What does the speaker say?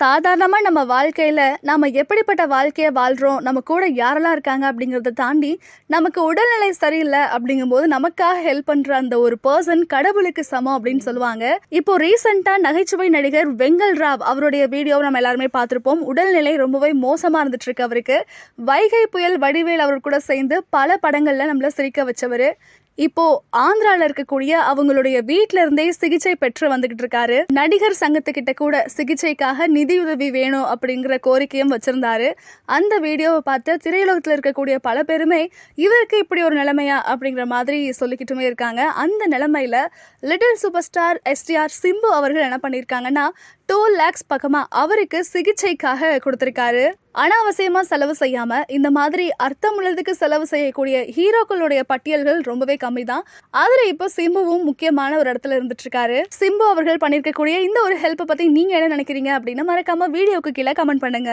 சாதாரணமாக நம்ம வாழ்க்கையில் நாம் எப்படிப்பட்ட வாழ்க்கையை வாழ்கிறோம் நம்ம கூட யாரெல்லாம் இருக்காங்க அப்படிங்கிறத தாண்டி நமக்கு உடல்நிலை சரியில்லை அப்படிங்கும்போது நமக்காக ஹெல்ப் பண்ணுற அந்த ஒரு பர்சன் கடவுளுக்கு சமம் அப்படின்னு சொல்லுவாங்க. இப்போ ரீசெண்டாக நகைச்சுவை நடிகர் வெங்கல் ராவ் அவருடைய வீடியோவை நம்ம எல்லாருமே பார்த்துருப்போம். உடல்நிலை ரொம்பவே மோசமாக இருந்துட்டு இருக்கு அவருக்கு. வைகை புயல் வடிவேல் அவர் கூட சேர்ந்து பல படங்களில் நம்மளை சிரிக்க வச்சவர். இப்போ ஆந்திரால இருக்கக்கூடிய அவங்களுடைய வீட்ல இருந்தே சிகிச்சை பெற்று வந்துகிட்டு இருக்காரு. நடிகர் சங்கத்துக்கிட்ட கூட சிகிச்சைக்காக நிதி நிதியுதவி வேணும் அப்படிங்கிற கோரிக்கையும் வச்சிருந்தாரு. அந்த வீடியோவை பார்த்து திரையுலகத்தில் இருக்கக்கூடிய பல பேருமே இவருக்கு இப்படி ஒரு நிலைமையா அப்படிங்கிற மாதிரி சொல்லிக்கிட்டுமே இருக்காங்க. அந்த நிலைமையில little super star STR Simbu அவர்கள் என்ன பண்ணியிருக்காங்கன்னா டூ லேக்ஸ் பக்கமாக அவருக்கு சிகிச்சைக்காக கொடுத்துருக்காரு. அனாவசியமா செலவு செய்யாம இந்த மாதிரி அர்த்தம் உள்ளதுக்கு செலவு செய்யக்கூடிய ஹீரோக்களுடைய பட்டியல்கள் ரொம்பவே கம்மி தான் அதுல இப்போ சிம்புவும் முக்கியமான ஒரு இடத்துல இருந்துட்டு இருக்காரு சிம்பு அவர்கள் பண்ணியிருக்கக்கூடிய இந்த ஒரு ஹெல்ப்பை பத்தி நீங்க என்ன நினைக்கிறீங்க அப்படின்னு மறக்காம வீடியோக்கு கீழே கமெண்ட் பண்ணுங்க.